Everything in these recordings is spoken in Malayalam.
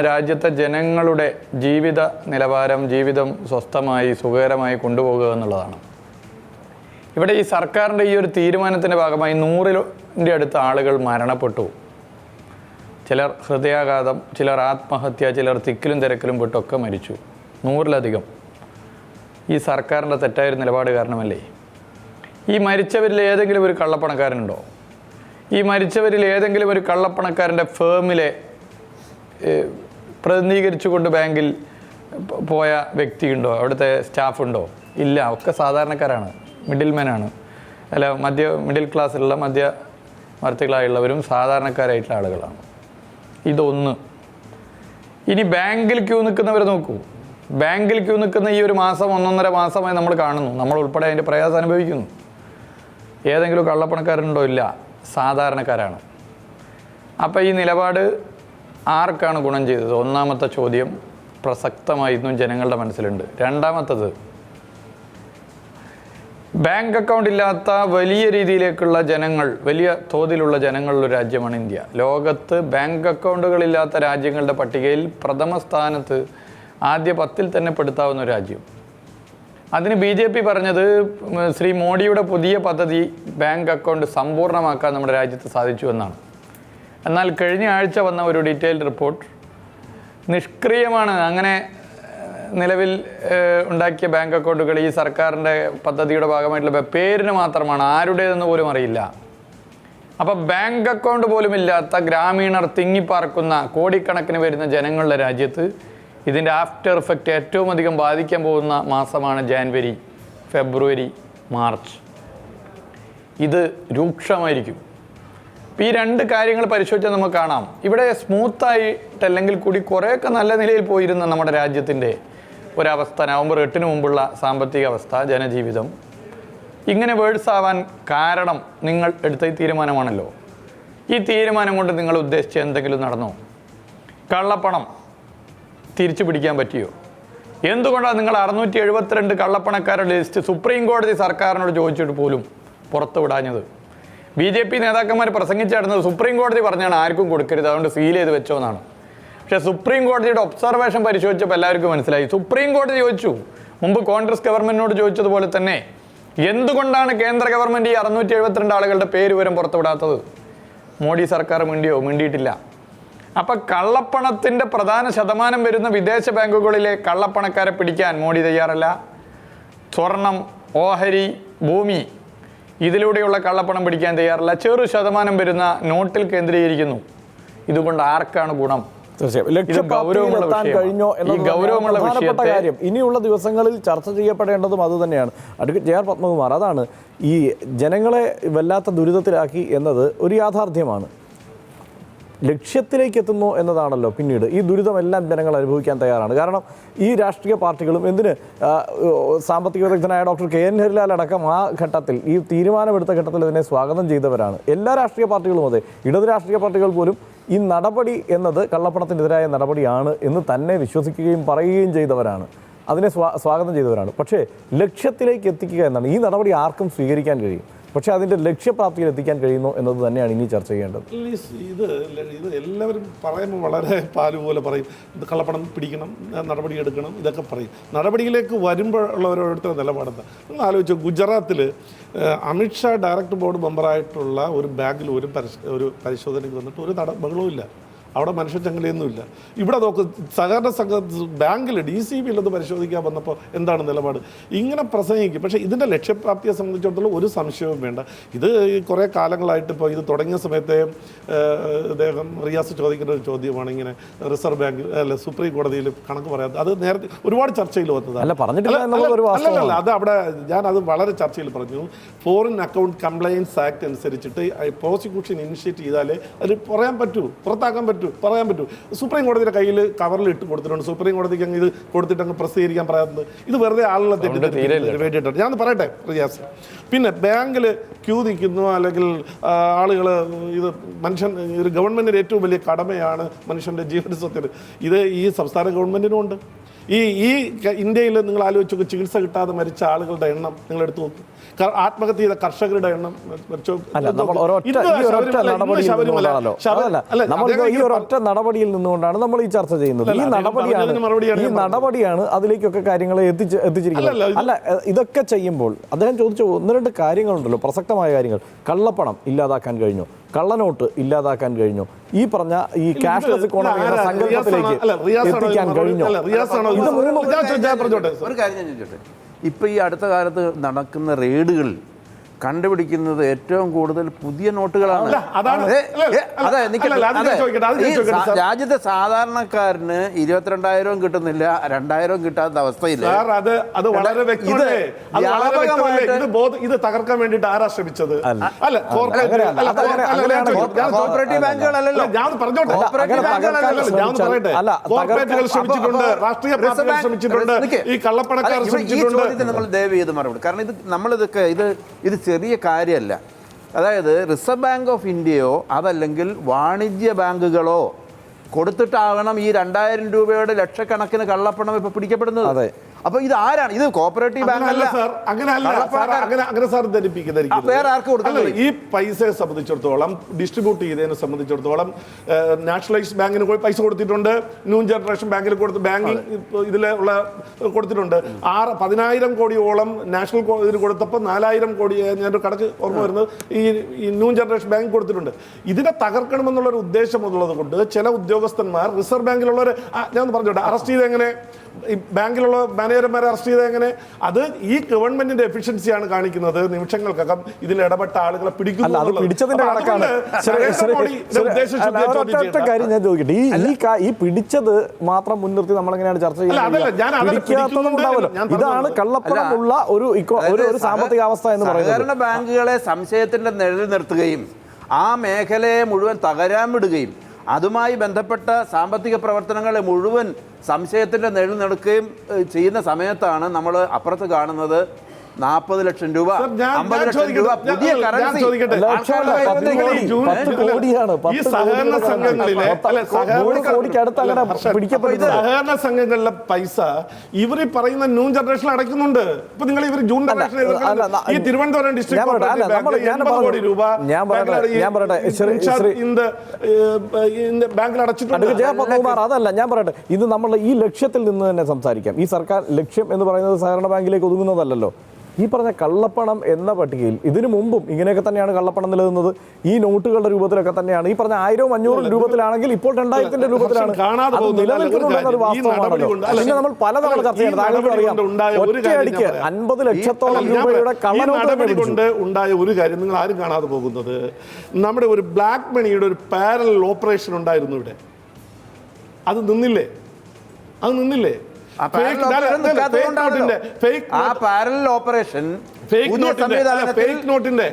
രാജ്യത്തെ ജനങ്ങളുടെ ജീവിത നിലവാരം ജീവിതം സ്വസ്ഥമായി സുഖകരമായി കൊണ്ടുപോകുക എന്നുള്ളതാണ്. ഇവിടെ ഈ സർക്കാരിന്റെ ഈ ഒരു തീരുമാനത്തിന്റെ ഭാഗമായി നൂറിന്റെ അടുത്ത് ആളുകൾ മരണപ്പെട്ടു. ചിലർ ഹൃദയാഘാതം ചിലർ ആത്മഹത്യ ചിലർ തിക്കിലും തിരക്കിലും പെട്ടൊക്കെ മരിച്ചു. നൂറിലധികം. ഈ സർക്കാരിന്റെ തെറ്റായൊരു നിലപാട് കാരണമല്ലേ? ഈ മരിച്ചവരിൽ ഏതെങ്കിലും ഒരു കള്ളപ്പണക്കാരനുണ്ടോ? ഈ മരിച്ചവരിൽ ഏതെങ്കിലും ഒരു കള്ളപ്പണക്കാരന്റെ ഫേമിലെ പ്രതിനിധീകരിച്ചുകൊണ്ട് ബാങ്കിൽ പോയ വ്യക്തിയുണ്ടോ? അവിടുത്തെ സ്റ്റാഫുണ്ടോ? ഇല്ല ഒക്കെ സാധാരണക്കാരാണ് മിഡിൽമാനാണ്. അല്ല മധ്യ മിഡിൽ ക്ലാസ്സിലുള്ള മധ്യ വർത്തികളായുള്ളവരും സാധാരണക്കാരായിട്ടുള്ള ആളുകളാണ്. ഇതൊന്ന്. ഇനി ബാങ്കിൽ ക്യൂ നിൽക്കുന്നവരെ നോക്കൂ. ബാങ്കിൽ ക്യൂ നിൽക്കുന്ന ഈ ഒരു മാസം ഒന്നൊന്നര മാസമായി നമ്മൾ കാണുന്നു. നമ്മൾ ഉൾപ്പെടെ അതിന്റെ പ്രയാസം അനുഭവിക്കുന്നു. ഏതെങ്കിലും കള്ളപ്പണക്കാരുണ്ടോ ഇല്ല സാധാരണക്കാരാണ്. അപ്പോൾ ഈ നിലപാട് ആർക്കാണ് ഗുണം ചെയ്തത്? ഒന്നാമത്തെ ചോദ്യം പ്രസക്തമായി ഇന്നും ജനങ്ങളുടെ മനസ്സിലുണ്ട്. രണ്ടാമത്തത് ബാങ്ക് അക്കൗണ്ട് ഇല്ലാത്ത വലിയ രീതിയിലേക്കുള്ള ജനങ്ങൾ വലിയ തോതിലുള്ള ജനങ്ങളുള്ള രാജ്യമാണ് ഇന്ത്യ. ലോകത്ത് ബാങ്ക് അക്കൗണ്ടുകളില്ലാത്ത രാജ്യങ്ങളുടെ പട്ടികയിൽ പ്രഥമ സ്ഥാനത്ത് ആദ്യ പത്തിൽ തന്നെ പെടുത്താവുന്ന രാജ്യം. അതിന് ബി ജെ പി പറഞ്ഞത് ശ്രീ മോഡിയുടെ പുതിയ പദ്ധതി ബാങ്ക് അക്കൗണ്ട് സമ്പൂർണമാക്കാൻ നമ്മുടെ രാജ്യത്ത് സാധിച്ചു എന്നാണ്. എന്നാൽ കഴിഞ്ഞ ആഴ്ച വന്ന ഒരു ഡീറ്റെയിൽഡ് റിപ്പോർട്ട് നിഷ്ക്രിയമാണ്. അങ്ങനെ നിലവിൽ ഉണ്ടാക്കിയ ബാങ്ക് അക്കൗണ്ടുകൾ ഈ സർക്കാരിന്റെ പദ്ധതിയുടെ ഭാഗമായിട്ടുള്ള പേരിന് മാത്രമാണ്. ആരുടേതെന്ന് പോലും അറിയില്ല. അപ്പോൾ ബാങ്ക് അക്കൗണ്ട് പോലും ഇല്ലാത്ത ഗ്രാമീണർ തിങ്ങിപ്പാർക്കുന്ന കോടിക്കണക്കിന് വരുന്ന ജനങ്ങളുടെ രാജ്യത്ത് ഇതിന്റെ ആഫ്റ്റർ എഫക്റ്റ് ഏറ്റവും അധികം ബാധിക്കാൻ പോകുന്ന മാസമാണ് ജാൻവരി ഫെബ്രുവരി മാർച്ച്. ഇത് രൂക്ഷമായിരിക്കും. ഈ രണ്ട് കാര്യങ്ങൾ പരിശോധിച്ചാൽ നമുക്ക് കാണാം. ഇവിടെ സ്മൂത്തായിട്ടല്ലെങ്കിൽ കൂടി കുറേയൊക്കെ നല്ല നിലയിൽ പോയിരുന്ന നമ്മുടെ രാജ്യത്തിന്റെ ഒരവസ്ഥ നവംബർ എട്ടിന് മുമ്പുള്ള സാമ്പത്തിക അവസ്ഥ ജനജീവിതം. ഇങ്ങനെ വേഴ്സ് ആവാൻ കാരണം നിങ്ങൾ എടുത്ത ഈ തീരുമാനമാണല്ലോ. ഈ തീരുമാനം കൊണ്ട് നിങ്ങൾ ഉദ്ദേശിച്ച എന്തെങ്കിലും നടന്നോ? കള്ളപ്പണം തിരിച്ചു പിടിക്കാൻ പറ്റിയോ? എന്തുകൊണ്ടാണ് നിങ്ങൾ അറുന്നൂറ്റി എഴുപത്തിരണ്ട് കള്ളപ്പണക്കാരുടെ ലിസ്റ്റ് സുപ്രീം കോടതി സർക്കാരിനോട് ചോദിച്ചിട്ട് പോലും പുറത്തു വിടാഞ്ഞത് ബി ജെ പി നേതാക്കന്മാർ പ്രസംഗിച്ചിടുന്നത് സുപ്രീം കോടതി പറഞ്ഞാണ് ആർക്കും കൊടുക്കരുത് അതുകൊണ്ട് സീൽ ചെയ്ത് വെച്ചോ എന്നാണ്. പക്ഷേ സുപ്രീം കോടതിയുടെ ഒബ്സർവേഷൻ പരിശോധിച്ചപ്പോൾ എല്ലാവർക്കും മനസ്സിലായി. സുപ്രീം കോടതി ചോദിച്ചു മുമ്പ് കോൺഗ്രസ് ഗവൺമെന്റിനോട് ചോദിച്ചതുപോലെ തന്നെ എന്തുകൊണ്ടാണ് കേന്ദ്ര ഗവൺമെന്റ് ഈ അറുന്നൂറ്റി എഴുപത്തിരണ്ട് ആളുകളുടെ പേര് വിവരം പുറത്തുവിടാത്തത്? മോഡി സർക്കാർ മിണ്ടിയോ? മിണ്ടിയിട്ടില്ല. അപ്പം കള്ളപ്പണത്തിന്റെ പ്രധാന ശതമാനം വരുന്ന വിദേശ ബാങ്കുകളിലെ കള്ളപ്പണക്കാരെ പിടിക്കാൻ മോഡി തയ്യാറല്ല. സ്വർണം ഓഹരി ഭൂമി ഇതിലൂടെയുള്ള കള്ളപ്പണം പിടിക്കാൻ തയ്യാറല്ല. ചെറു ശതമാനം വരുന്ന നോട്ടിൽ കേന്ദ്രീകരിക്കുന്നു. ഇതുകൊണ്ട് ആർക്കാണ് ഗുണം? കഴിഞ്ഞോ പ്രധാനപ്പെട്ട കാര്യം. ഇനിയുള്ള ദിവസങ്ങളിൽ ചർച്ച ചെയ്യപ്പെടേണ്ടതും അത് തന്നെയാണ്. അഡ്വക്കേറ്റ് ജെ ആർ പത്മകുമാർ അതാണ് ഈ ജനങ്ങളെ വല്ലാത്ത ദുരിതത്തിലാക്കി എന്നത് ഒരു യാഥാർത്ഥ്യമാണ്. ലക്ഷ്യത്തിലേക്ക് എത്തുന്നു എന്നതാണല്ലോ പിന്നീട്. ഈ ദുരിതമെല്ലാം ജനങ്ങൾ അനുഭവിക്കാൻ തയ്യാറാണ്. കാരണം ഈ രാഷ്ട്രീയ പാർട്ടികളും എന്തിന് സാമ്പത്തിക വിദഗ്ധനായ ഡോക്ടർ കെ എൻ ഹരിലാൽ അടക്കം ആ ഘട്ടത്തിൽ ഈ തീരുമാനമെടുത്ത ഘട്ടത്തിൽ ഇതിനെ സ്വാഗതം ചെയ്തവരാണ്. എല്ലാ രാഷ്ട്രീയ പാർട്ടികളും അതെ. ഇടത് രാഷ്ട്രീയ പാർട്ടികൾ പോലും ഈ നടപടി എന്നത് കള്ളപ്പണത്തിനെതിരായ നടപടിയാണ് എന്ന് തന്നെ വിശ്വസിക്കുകയും പറയുകയും ചെയ്തവരാണ്. അതിനെ സ്വാ സ്വാഗതം ചെയ്തവരാണ്. പക്ഷേ ലക്ഷ്യത്തിലേക്ക് എത്തിക്കുക എന്നാണ് ഈ നടപടി ആർക്കും സ്വീകരിക്കാൻ കഴിയും. പക്ഷേ അതിന്റെ ലക്ഷ്യപ്രാപ്തിയിൽ എത്തിക്കാൻ കഴിയുന്നു എന്നത് തന്നെയാണ് ഇനി ചർച്ച ചെയ്യേണ്ടത്. ഇത് ഇത് എല്ലാവരും പറയുമ്പോൾ വളരെ പാൽ പോലെ പറയും. ഇത് കള്ളപ്പണം പിടിക്കണം നടപടി എടുക്കണം ഇതൊക്കെ പറയും. നടപടിയിലേക്ക് വരുമ്പോഴുള്ളവരോടുത്ത നിലപാടെന്താ? നിങ്ങൾ ആലോചിച്ചു ഗുജറാത്തിൽ അമിത്ഷാ ഡയറക്ടർ ബോർഡ് മെമ്പറായിട്ടുള്ള ഒരു ബാങ്കിൽ ഒരു പരിശോധനയ്ക്ക് വന്നിട്ട് ഒരു നട ബഹളവും ഇല്ല അവിടെ മനുഷ്യച്ചങ്ങലയൊന്നുമില്ല ഇവിടെ നോക്ക് സഹകരണ സംഘ ബാങ്കിൽ ഡി സി ബിയിൽ ഒന്ന് പരിശോധിക്കാൻ വന്നപ്പോൾ എന്താണ് നിലപാട്? ഇങ്ങനെ പ്രസംഗിക്കും. പക്ഷേ ഇതിന്റെ ലക്ഷ്യപ്രാപ്തിയെ സംബന്ധിച്ചിടത്തോളം ഒരു സംശയവും വേണ്ട. ഇത് കുറേ കാലങ്ങളായിട്ട് ഇപ്പോൾ ഇത് തുടങ്ങിയ സമയത്തെ അദ്ദേഹം റിയാസ് ചോദിക്കുന്ന ഒരു ചോദ്യമാണ് ഇങ്ങനെ റിസർവ് ബാങ്ക് അല്ല സുപ്രീം കോടതിയിൽ കണക്ക് പറയാത്ത അത് നേരത്തെ ഒരുപാട് ചർച്ചയിൽ വന്നതാണ്. അല്ലല്ല, അത് അവിടെ ഞാൻ അത് വളരെ ചർച്ചയിൽ പറഞ്ഞു. ഫോറിൻ അക്കൗണ്ട് കംപ്ലയൻസ് ആക്ട് അനുസരിച്ചിട്ട് പ്രോസിക്യൂഷൻ ഇനിഷ്യേറ്റ് ചെയ്താലേ അത് പറയാൻ പറ്റൂ പുറത്താക്കാൻ പറ്റൂ. പറയാൻ പറ്റൂ. സുപ്രീം കോടതിയുടെ കയ്യിൽ കവറിൽ ഇട്ട് കൊടുത്തിട്ടുണ്ട്. സുപ്രീം കോടതിക്ക് അങ്ങ് ഇത് കൊടുത്തിട്ട് അങ്ങ് പ്രസിദ്ധീകരിക്കാൻ പറയാത്തത് ഇത് വെറുതെ ആളുകളെ തെറ്റിദ്ധരിക്കുന്നതിന് വേണ്ടിയിട്ടാണ്. ഞാൻ പറയട്ടെ റിയാസ്. പിന്നെ ബാങ്കിൽ ക്യൂ നിൽക്കുന്നു അല്ലെങ്കിൽ ആളുകൾ ഇത് മനുഷ്യൻ ഒരു ഗവൺമെന്റിന്റെ ഏറ്റവും വലിയ കടമയാണ് മനുഷ്യന്റെ ജീവന സ്വത്തിന് ഇത് ഈ സംസ്ഥാന ഗവൺമെന്റിനും ഉണ്ട്. ഈ ഈ ഇന്ത്യയിൽ നിങ്ങൾ ആലോചിച്ച് നോക്കുക ചികിത്സ കിട്ടാതെ മരിച്ച ആളുകളുടെ എണ്ണം നിങ്ങൾ എടുത്തു നോക്കും. ആത്മഹത്യ ചെയ്ത കർഷകരുടെ എണ്ണം ഈ ഒരൊറ്റ നടപടിയിൽ നിന്നുകൊണ്ടാണ് നമ്മൾ ഈ ചർച്ച ചെയ്യുന്നത്. ഈ നടപടിയാണ് ഈ. നടപടിയാണ് അതിലേക്കൊക്കെ കാര്യങ്ങളെ എത്തിച്ച് എത്തിച്ചിരിക്കുന്നത്. അല്ല ഇതൊക്കെ ചെയ്യുമ്പോൾ അദ്ദേഹം ചോദിച്ച ഒന്ന് രണ്ട് കാര്യങ്ങളുണ്ടല്ലോ പ്രസക്തമായ കാര്യങ്ങൾ. കള്ളപ്പണം ഇല്ലാതാക്കാൻ കഴിഞ്ഞു. കള്ളനോട്ട് ഇല്ലാതാക്കാൻ കഴിഞ്ഞു. ഈ പറഞ്ഞ ഈ ക്യാഷ്ലെസ് ഇക്കോണമി സങ്കല്പത്തിലേക്ക് എത്തിക്കാൻ കഴിഞ്ഞു. ഒരു കാര്യം ഞാൻ ചോദിച്ചോട്ടെ? ഇപ്പൊ ഈ അടുത്ത കാലത്ത് നടക്കുന്ന റെയ്ഡുകളിൽ കണ്ടുപിടിക്കുന്നത് ഏറ്റവും കൂടുതൽ പുതിയ നോട്ടുകളാണ്. രാജ്യത്തെ സാധാരണക്കാരന് ഇരുപത്തിരണ്ടായിരവും കിട്ടുന്നില്ല രണ്ടായിരവും കിട്ടാത്ത അവസ്ഥയില്ല? അത് അത് വളരെ ഇത് തകർക്കാൻ വേണ്ടിട്ട് ആരാ ശ്രമിച്ചത്? അല്ല. ഞാൻ ഞാൻ പറഞ്ഞോട്ടെ. പറയട്ടെ. കോർപ്പറേറ്റുകൾ ശ്രമിച്ചിട്ടുണ്ട് അപ്പൊ- രാഷ്ട്രീയ പാർട്ടികൾ ബാങ്ക് ശ്രമിച്ചിട്ടുണ്ട് ഈ കള്ളപ്പണക്കാർ ശ്രമിച്ചിട്ടുണ്ട്. നമ്മൾ ദയവ് ചെയ്ത് മറുപടി. കാരണം ഇത് നമ്മളിതൊക്കെ ഇത് ഇത് ചെറിയ കാര്യമല്ല അതായത് റിസർവ് ബാങ്ക് ഓഫ് ഇന്ത്യയോ അതല്ലെങ്കിൽ വാണിജ്യ ബാങ്കുകളോ കൊടുത്തിട്ടാവണം ഈ രണ്ടായിരം രൂപയുടെ ലക്ഷക്കണക്കിന് കള്ളപ്പണം ഇപ്പോൾ പിടിക്കപ്പെടുന്നത് അതെ. അപ്പൊ ഇത് ആരാണ്? ഇത് കോപ്പറേറ്റീവ് ബാങ്ക് അല്ല സാർ അങ്ങനെ അല്ല അങ്ങനെ അങ്ങനെ സാർ ധരിപ്പിക്കുന്നതായിരിക്കും വേറെ ആർക്ക് കൊടുക്കാൻ ഈ പൈസയെ സംബന്ധിച്ചിടത്തോളം ഡിസ്ട്രിബ്യൂട്ട് ചെയ്തതിനെ സംബന്ധിച്ചിടത്തോളം നാഷണലൈസ്ഡ് ബാങ്കിന് പോയി പൈസ കൊടുത്തിട്ടുണ്ട്. ന്യൂ ജനറേഷൻ ബാങ്കിൽ കൊടുത്ത് ബാങ്കിങ് ഇതിലെ ഉള്ള കൊടുത്തിട്ടുണ്ട്. ആറ് പതിനായിരം കോടിയോളം നാഷണൽ ഇതിന് കൊടുത്തപ്പോൾ നാലായിരം കോടി ഞാൻ കണക്ക് ഓർമ്മ വരുന്നത്. ഈ ന്യൂ ജനറേഷൻ ബാങ്ക് കൊടുത്തിട്ടുണ്ട്. ഇതിനെ തകർക്കണമെന്നുള്ളൊരു ഉദ്ദേശം ഉള്ളത് കൊണ്ട് ചില ഉദ്യോഗസ്ഥന്മാർ റിസർവ് ബാങ്കിലുള്ളവർ ഞാൻ പറഞ്ഞോട്ടെ അറസ്റ്റ് ചെയ്ത് എങ്ങനെ ബാങ്കിലുള്ള മാനേജർമാരെ അറസ്റ്റ് ചെയ്ത് എങ്ങനെ? അത് ഈ ഗവൺമെന്റിന്റെ എഫിഷ്യൻസിയാണ് കാണിക്കുന്നത്. നിമിഷങ്ങൾക്കകം ഇതിൽ ഇടപെട്ട ആളുകളെ പിടിക്കുന്നു ഈ ഈ പിടിച്ചത് മാത്രം മുൻനിർത്തി നമ്മളെങ്ങനെയാണ് ചർച്ച അല്ല, അതല്ല, ഞാൻ ചെയ്യുന്നത് ഇതാണ്. കള്ളപ്പണമുള്ള ഒരു ഒരു സാമ്പത്തിക അവസ്ഥ എന്ന് സഹകരണ പറയുന്നത് ബാങ്കുകളെ സംശയത്തിന്റെ നിഴലിൽ നിർത്തുകയും ആ മേഖലയെ മുഴുവൻ തകരാൻ വിടുകയും അതുമായി ബന്ധപ്പെട്ട സാമ്പത്തിക പ്രവർത്തനങ്ങളെ മുഴുവൻ സംശയത്തിന്റെ നിഴൽ നടക്കുകയും ചെയ്യുന്ന സമയത്താണ് നമ്മൾ അപ്പുറത്ത് കാണുന്നത്. നാൽപ്പത് ലക്ഷം രൂപ അമ്പത് ലക്ഷം രൂപ പുതിയ ഈ സഹകരണ സംഘങ്ങളിലെ സഹകരണ പൈസ ഇവർ ഈ പറയുന്ന ന്യൂ ജനറേഷൻ അടയ്ക്കുന്നുണ്ട്. ഇപ്പൊ നിങ്ങൾ ഇവർ ജൂൺ ജനറേഷൻ അല്ല, ഈ തിരുവനന്തപുരം ഡിസ്ട്രിക്ട് കോടി രൂപ ഞാൻ ബാങ്കിൽ അടച്ചിട്ടുണ്ട്. അതല്ല ഞാൻ പറയട്ടെ ഇത് നമ്മൾ ഈ ലക്ഷ്യത്തിൽ നിന്ന് തന്നെ സംസാരിക്കാം. ഈ സർക്കാർ ലക്ഷ്യം എന്ന് പറയുന്നത് സഹകരണ ബാങ്കിലേക്ക് ഒതുങ്ങുന്നതല്ലല്ലോ. ഈ പറഞ്ഞ കള്ളപ്പണം എന്ന പട്ടികയിൽ ഇതിനു മുമ്പും ഇങ്ങനെയൊക്കെ തന്നെയാണ് കള്ളപ്പണം നിലനിന്നത്. ഈ നോട്ടുകളുടെ രൂപത്തിലൊക്കെ തന്നെയാണ്. ഈ പറഞ്ഞ ആയിരവും അഞ്ഞൂറും രൂപത്തിലാണെങ്കിൽ ഇപ്പോൾ രണ്ടായിരത്തിന്റെ രൂപത്തിലാണ്. അത് വാസ്തവമാണല്ലോ. പിന്നെ നമ്മൾ പലതവണ ചർച്ച താങ്കൾക്ക് അറിയാം. ഒറ്റയടിക്ക് അൻപത് ലക്ഷത്തോളം രൂപയുടെ കള്ളനോട്ട് കൊണ്ട് ഉണ്ടായ ഒരു കാര്യം നിങ്ങൾ ആരും കാണാതെ പോകുന്നത്. നമ്മുടെ ഒരു ബ്ലാക്ക് മണിയുടെ ഒരു പാരൽ ഓപ്പറേഷൻ ഉണ്ടായിരുന്നു ഇവിടെ. അത് നിന്നില്ലേ? അത് നിന്നില്ലേ? ആ പാരലൽ ഓപ്പറേഷൻ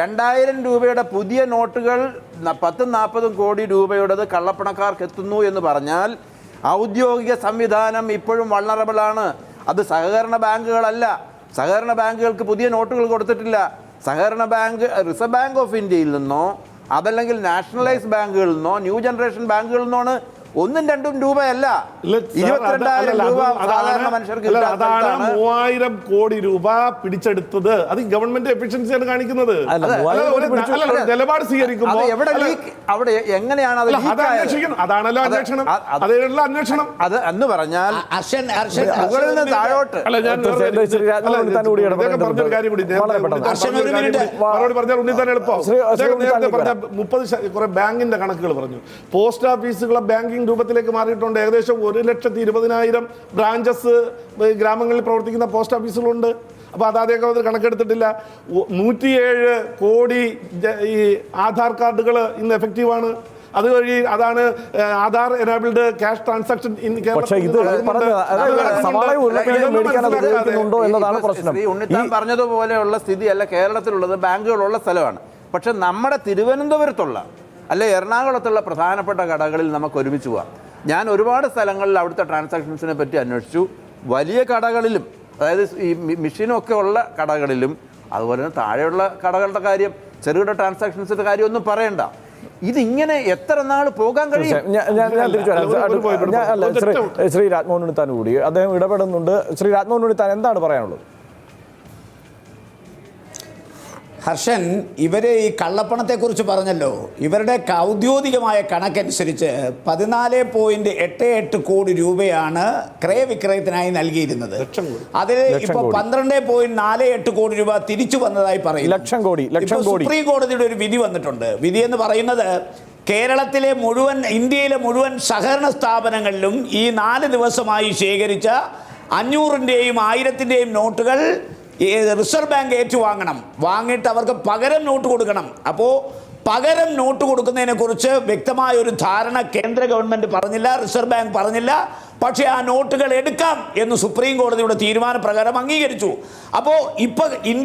രണ്ടായിരം രൂപയുടെ പുതിയ നോട്ടുകൾ പത്തും നാൽപ്പതും കോടി രൂപയുടേത് കള്ളപ്പണക്കാർക്ക് എത്തുന്നു എന്ന് പറഞ്ഞാൽ ഔദ്യോഗിക സംവിധാനം ഇപ്പോഴും വള്ളറബിൾ ആണ്. അത് സഹകരണ ബാങ്കുകളല്ല. സഹകരണ ബാങ്കുകൾക്ക് പുതിയ നോട്ടുകൾ കൊടുത്തിട്ടില്ല. സഹകരണ ബാങ്ക് റിസർവ് ബാങ്ക് ഓഫ് ഇന്ത്യയിൽ നിന്നോ അതല്ലെങ്കിൽ നാഷണലൈസ് ബാങ്കുകളിൽ നിന്നോ ന്യൂ ജനറേഷൻ ബാങ്കുകളിൽ നിന്നോ ഒന്നും രണ്ടും രൂപയല്ല. ഇരുപത്തിരണ്ടായിരം രൂപ അതാണ് സാധാരണ മനുഷ്യർക്ക് അതാണ് മൂവായിരം കോടി രൂപ പിടിച്ചെടുത്തത്. അത് ഗവൺമെന്റ് എഫിഷ്യൻസിയാണ് കാണിക്കുന്നത്. നിലപാട് സ്വീകരിക്കുമ്പോൾ ലീക്ക് അവിടെ എങ്ങനെയാണ് അത് ലീക്ക് ആയത്? അന്വേഷിക്കണം അതാണല്ലോ അത് അന്വേഷണം. അത് അത് അതേയുള്ള അന്വേഷണം. അത് എന്ന് പറഞ്ഞാൽ മുകളിൽ നിന്ന് താഴോട്ട്. കൂടി പറഞ്ഞൊരു കാര്യം. മറുപടി പറഞ്ഞാൽ ഉണ്ണിത്താൻ എളുപ്പം. നേരത്തെ പറഞ്ഞ. മുപ്പത് കുറെ ബാങ്കിന്റെ കണക്കുകൾ പറഞ്ഞു. പോസ്റ്റ് ഓഫീസുകളെ ബാങ്കിങ് രൂപത്തിലേക്ക് മാറിയിട്ടുണ്ട്. ഏകദേശം ഒരു ലക്ഷത്തി ഇരുപതിനായിരം ബ്രാഞ്ചസ് ഗ്രാമങ്ങളിൽ പ്രവർത്തിക്കുന്ന പോസ്റ്റ് ഓഫീസുകളുണ്ട് അപ്പോൾ അത് ആദ്യമൊക്കെ അവർ കണക്കെടുത്തിട്ടില്ല. നൂറ്റിയേഴ് കോടി ഈ ആധാർ കാർഡുകൾ ഇന്ന് എഫക്റ്റീവാണ് അതുവഴി അതാണ് Aadhaar enabled cash transaction in പക്ഷേ ഇത് പറഞ്ഞ അതായത് സവാളയും ഉരുളക്കിഴങ്ങും മേടിക്കാൻ എന്നതാണ് പ്രശ്നം. ശ്രീ ഉണ്ണിത്താൻ പറഞ്ഞതുപോലെയുള്ള സ്ഥിതിയല്ല കേരളത്തിലുള്ളത്. ബാങ്കുകളുള്ള സ്ഥലമാണ്. പക്ഷെ നമ്മുടെ തിരുവനന്തപുരത്തുള്ള അല്ലെ എറണാകുളത്തുള്ള പ്രധാനപ്പെട്ട കടകളിൽ നമുക്ക് ഒരുമിച്ച് പോവാം. ഞാൻ ഒരുപാട് സ്ഥലങ്ങളിൽ അവിടുത്തെ ട്രാൻസാക്ഷൻസിനെ പറ്റി അന്വേഷിച്ചു. വലിയ കടകളിലും അതായത് ഈ മെഷീനൊക്കെ ഉള്ള കടകളിലും അതുപോലെ തന്നെ താഴെയുള്ള കടകളുടെ കാര്യം ചെറുകിട ട്രാൻസാക്ഷൻസിന്റെ കാര്യം ഒന്നും പറയണ്ട. ഇതിങ്ങനെ എത്ര നാൾ പോകാൻ കഴിയും? ശ്രീ രാജ്മോഹൻ ഉണ്ണിത്താൻ കൂടി അദ്ദേഹം ഇടപെടുന്നുണ്ട്. ശ്രീ രാജ്മോഹൻ ഉണ്ണിത്താൻ എന്താണ് പറയാനുള്ളത്? ഹർഷൻ ഇവരെ ഈ കള്ളപ്പണത്തെക്കുറിച്ച് പറഞ്ഞല്ലോ. ഇവരുടെ ഔദ്യോഗികമായ കണക്കനുസരിച്ച് പതിനാല് പോയിന്റ് എട്ട് എട്ട് കോടി രൂപയാണ് ക്രയവിക്രയത്തിനായി നൽകിയിരുന്നത്. അതിൽ ഇപ്പൊ കോടി. പന്ത്രണ്ട് പോയിന്റ് നാല് എട്ട് കോടി രൂപ തിരിച്ചു വന്നതായി പറയും ലക്ഷം കോടി, ലക്ഷം കോടി. സുപ്രീം കോടതിയുടെ ഒരു വിധി വന്നിട്ടുണ്ട്. വിധി എന്ന് പറയുന്നത് കേരളത്തിലെ മുഴുവൻ ഇന്ത്യയിലെ മുഴുവൻ സഹകരണ സ്ഥാപനങ്ങളിലും ഈ നാല് ദിവസമായി ശേഖരിച്ച അഞ്ഞൂറിന്റെയും ആയിരത്തിന്റെയും നോട്ടുകൾ റിസർവ് ബാങ്ക് ഏറ്റുവാങ്ങണം. വാങ്ങിയിട്ട് അവർക്ക് പകരം നോട്ട് കൊടുക്കണം. അപ്പോൾ പകരം നോട്ട് കൊടുക്കുന്നതിനെക്കുറിച്ച് വ്യക്തമായ ഒരു ധാരണ കേന്ദ്ര ഗവൺമെന്റ് പറഞ്ഞില്ല റിസർവ് ബാങ്ക് പറഞ്ഞില്ല. പക്ഷേ ആ നോട്ടുകൾ എടുക്കാം എന്ന് സുപ്രീം കോടതിയുടെ തീരുമാനപ്രകാരം അംഗീകരിച്ചു. അപ്പോൾ ഇപ്പോൾ ഇന്ത്യ